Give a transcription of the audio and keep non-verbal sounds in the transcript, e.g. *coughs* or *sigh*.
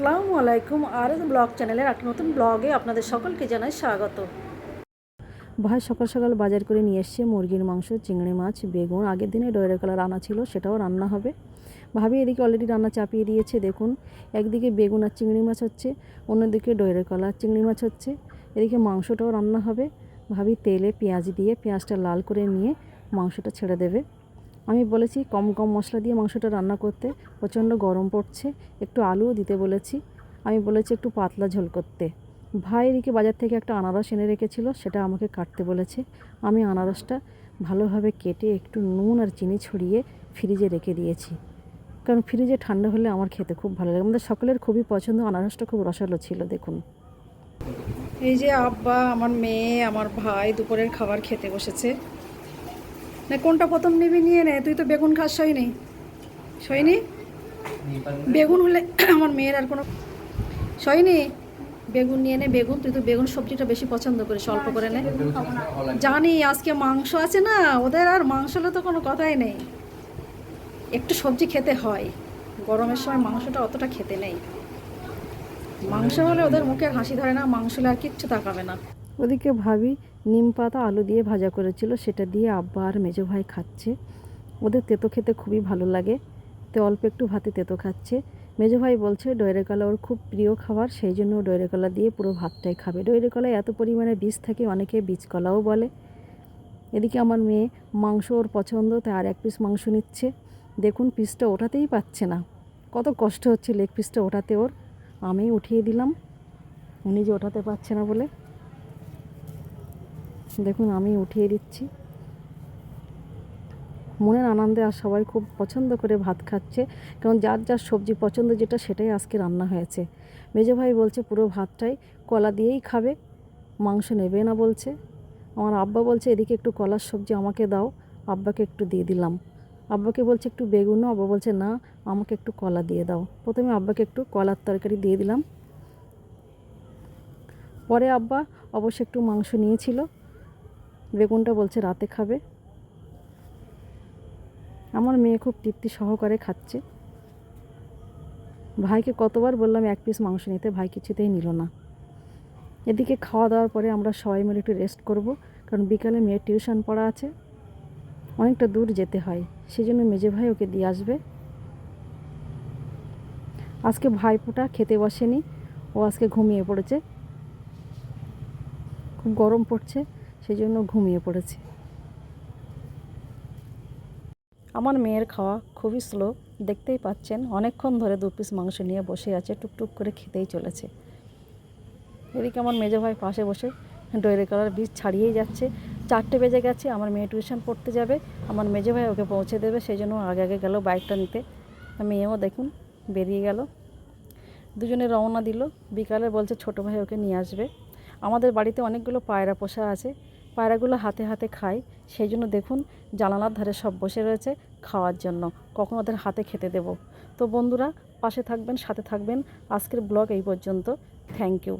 আসসালামু আলাইকুম আর ব্লগ চ্যানেলের এক নতুন ব্লগে আপনাদের সকলকে জানাই স্বাগত। ভাই, সকাল সকাল বাজার করে নিয়ে এসছে মুরগির মাংস, চিংড়ি মাছ, বেগুন। আগের দিনে ডয়রা কালার রান্না ছিল, সেটাও রান্না হবে। ভাবি এদিকে অলরেডি রান্না চাপিয়ে দিয়েছে, দেখুন। একদিকে বেগুন আর চিংড়ি মাছ হচ্ছে, অন্যদিকে ডয়রা কলা চিংড়ি মাছ হচ্ছে। এদিকে মাংসটাও রান্না হবে। ভাবি তেলে পেঁয়াজ দিয়ে পেঁয়াজটা লাল করে নিয়ে মাংসটা ছেড়ে দেবে। আমি বলেছি কম কম মশলা দিয়ে মাংসটা রান্না করতে প্রচণ্ড গরম পড়ছে, একটু আলুও দিতে বলেছি। আমি বলেছি একটু পাতলা ঝোল করতে। ভাই এদিকে বাজার থেকে একটা আনারস এনে রেখেছিল, সেটা আমাকে কাটতে বলেছে। আমি আনারসটা ভালোভাবে কেটে একটু নুন আর চিনি ছড়িয়ে ফ্রিজে রেখে দিয়েছি। কারণ ফ্রিজে ঠান্ডা হলে আমার খেতে খুব ভালো লাগে। আমাদের সকলের খুবই পছন্দ, আনারসটা খুব রসালো ছিল, দেখুন। এই যে আব্বা, আমার মেয়ে, আমার ভাই দুপুরের খাবার খেতে বসেছে। না, কোনটা প্রথম নিবি নিয়ে নে, তুই তো বেগুন খাস, সইনি। সইনি? বেগুন হলে *coughs* আমার মেয়ের আর কোনো সইনি? বেগুন নিয়ে নে, বেগুন, তুই তো বেগুন সবজিটা বেশি পছন্দ করিস, অল্প করে নে। জানি, আজকে মাংস আছে না, ওদের আর মাংস হলে তো কোনো কথাই নেই। একটু সবজি খেতে হয়, গরমের সময় মাংসটা অতটা খেতে নেই। মাংস হলে ওদের মুখে হাসি ধরে না, মাংস হলে আর কিচ্ছু তাকাবে না। ওদিকে ভাবি নিম পাতা আলু দিয়ে ভাজা করেছিল, সেটা দিয়ে আব্বা আর মেজো ভাই খাচ্ছে। ওদের তেতো খেতে খুবই ভালো লাগে। তে অল্প একটু ভাতে তেতো খাচ্ছে। মেজো ভাই বলছে ডয়রে কলা ওর খুব প্রিয় খাবার, সেই জন্য ডয়রে কলা দিয়ে পুরো ভাতটাই খাবে। ডয়রে কলায় এত পরিমাণে বীজ থাকে, অনেকে বীজ কলাও বলে। এদিকে আমার মেয়ে মাংস ওর পছন্দ, তাই আর এক পিস মাংস নিচ্ছে। দেখুন, পিসটা ওঠাতেই পাচ্ছে না। কত কষ্ট হচ্ছে লেগ পিসটা ওঠাতে ওর। আমি উঠিয়ে দিলাম। উনি যে ওঠাতে পারছে না বলে। দেখুন আমি উঠিয়ে দিচ্ছি। মনের আনন্দে আর সবাই খুব পছন্দ করে ভাত খাচ্ছে, কারণ যার যার সবজি পছন্দ যেটা, সেটাই আজকে রান্না হয়েছে। মেজো ভাই বলছে, পুরো ভাতটাই কলা দিয়েই খাবে, মাংস নেবে না, বলছে। আমার আব্বা বলছে, এদিকে একটু কলার সবজি আমাকে দাও, আব্বাকে একটু দিয়ে দিলাম। আব্বাকে বলছে, একটু বেগুনও। আব্বা বলছে, না, আমাকে একটু কলা দিয়ে দাও। প্রথমে আব্বাকে একটু কলার তরকারি দিয়ে দিলাম। পরে আব্বা অবশ্য একটু মাংস নিয়েছিল। বেগুনটা বলছে রাতে খাবে। আমার মেয়ে খুব তৃপ্তি সহকারে খাচ্ছে। ভাইকে কতবার বললাম এক পিস মাংস নিতে, ভাই কিছুতেই নিল না। এদিকে খাওয়া দাওয়ার পরে আমরা সবাই মিলে একটু রেস্ট করব, কারণ বিকালে মেয়ের টিউশন পড়া আছে। অনেকটা দূর যেতে হয় সেই জন্য মেজে ভাই ওকে দিয়ে আসবে। আজকে ভাইফোঁটা খেতে বসেনি, ও আজকে ঘুমিয়ে পড়েছে। খুব গরম পড়ছে। সেই জন্য ঘুমিয়ে পড়েছি। আমার মেয়ের খাওয়া খুবই স্লো দেখতেই পাচ্ছেন, অনেকক্ষণ ধরে দু পিস মাংস নিয়ে বসে আছে, টুকটুক করে খেতেই চলেছে। এদিকে আমার মেজো ভাই পাশে বসে ডয়রে কলার বীজ ছাড়িয়েই যাচ্ছে। চারটে বেজে গেছে, আমার মেয়ে টিউশন পড়তে যাবে, আমার মেজো ভাই ওকে পৌঁছে দেবে সেই জন্য আগে আগে গেল বাইকটা নিতে। মেয়েও দেখুন, বেরিয়ে গেল। দুজনে রওনা দিল, বিকালে বলছে ছোটো ভাই ওকে নিয়ে আসবে। আমাদের বাড়িতে অনেকগুলো পায়রা পোষা আছে পায়রাগুলো হাতে হাতে খায়, সেই জন্য দেখুন জানালার ধারে সব বসে রয়েছে খাওয়ার জন্য। কখন ওদের হাতে খেতে দেব। তো বন্ধুরা, পাশে থাকবেন, সাথে থাকবেন। আজকের ব্লগ এই পর্যন্ত। Thank you.